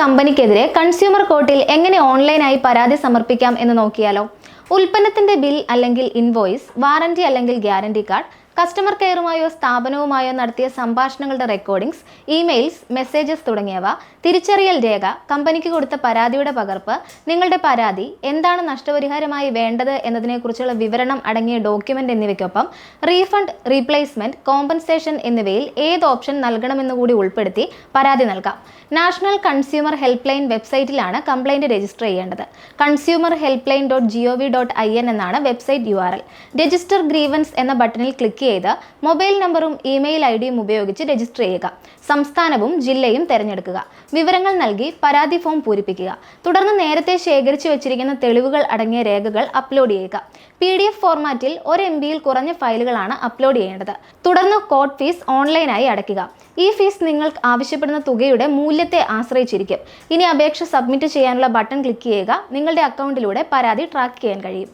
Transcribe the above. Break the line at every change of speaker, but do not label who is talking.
കമ്പനിക്കെതിരെ consumer കോർട്ടിൽ എങ്ങനെ ഓൺലൈനായി പരാതി സമർപ്പിക്കാം എന്ന് നോക്കിയാലോ? ഉൽപ്പന്നത്തിന്റെ ബിൽ അല്ലെങ്കിൽ ഇൻവോയ്സ് വാറന്റി അല്ലെങ്കിൽ ഗ്യാരണ്ടി കാർഡ് കസ്റ്റമർ കെയറുമായോ സ്ഥാപനവുമായോ നടത്തിയ സംഭാഷണങ്ങളുടെ റെക്കോർഡിംഗ്സ് ഇമെയിൽസ് മെസ്സേജസ് തുടങ്ങിയവ തിരിച്ചറിയൽ രേഖ കമ്പനിക്ക് കൊടുത്ത പരാതിയുടെ പകർപ്പ് നിങ്ങളുടെ പരാതി എന്താണ് നഷ്ടപരിഹാരമായി വേണ്ടത് എന്നതിനെക്കുറിച്ചുള്ള വിവരണം അടങ്ങിയ ഡോക്യുമെന്റ് എന്നിവയ്ക്കൊപ്പം റീഫണ്ട് റീപ്ലേസ്മെന്റ് കോമ്പൻസേഷൻ എന്നിവയിൽ ഏത് ഓപ്ഷൻ നൽകണമെന്ന് കൂടി ഉൾപ്പെടുത്തി പരാതി നൽകാം. നാഷണൽ കൺസ്യൂമർ ഹെൽപ്പ് ലൈൻ വെബ്സൈറ്റിലാണ് കംപ്ലൈന്റ് രജിസ്റ്റർ ചെയ്യേണ്ടത്. Consumer help line dot G O V dot I N എന്നാണ് website U R L register grievance എന്ന ബട്ടണിൽ ക്ലിക്ക് ചെയ്ത് മൊബൈൽ നമ്പറും ഇമെയിൽ ഐ ഡിയും ഉപയോഗിച്ച് രജിസ്റ്റർ ചെയ്യുക. സംസ്ഥാനവും ജില്ലയും തിരഞ്ഞെടുക്കുക. വിവരങ്ങൾ നൽകി പരാതി ഫോം പൂരിപ്പിക്കുക. തുടർന്ന് നേരത്തെ ശേഖരിച്ചു വെച്ചിരിക്കുന്ന തെളിവുകൾ അടങ്ങിയ രേഖകൾ അപ്ലോഡ് ചെയ്യുക. പി ഡി എഫ് ഫോർമാറ്റിൽ ഒരു എം ബിയിൽ കുറഞ്ഞ ഫയലുകളാണ് അപ്ലോഡ് ചെയ്യേണ്ടത്. തുടർന്ന് കോർട്ട് ഫീസ് ഓൺലൈനായി അടയ്ക്കുക. ഈ ഫീസ് നിങ്ങൾക്ക് ആവശ്യപ്പെടുന്ന തുകയുടെ മൂല്യത്തെ ആശ്രയിച്ചിരിക്കും. ഇനി അപേക്ഷ സബ്മിറ്റ് ചെയ്യാനുള്ള ബട്ടൺ ക്ലിക്ക് ചെയ്യുക. നിങ്ങളുടെ അക്കൗണ്ടിലൂടെ പരാതി ട്രാക്ക് ചെയ്യാൻ കഴിയും.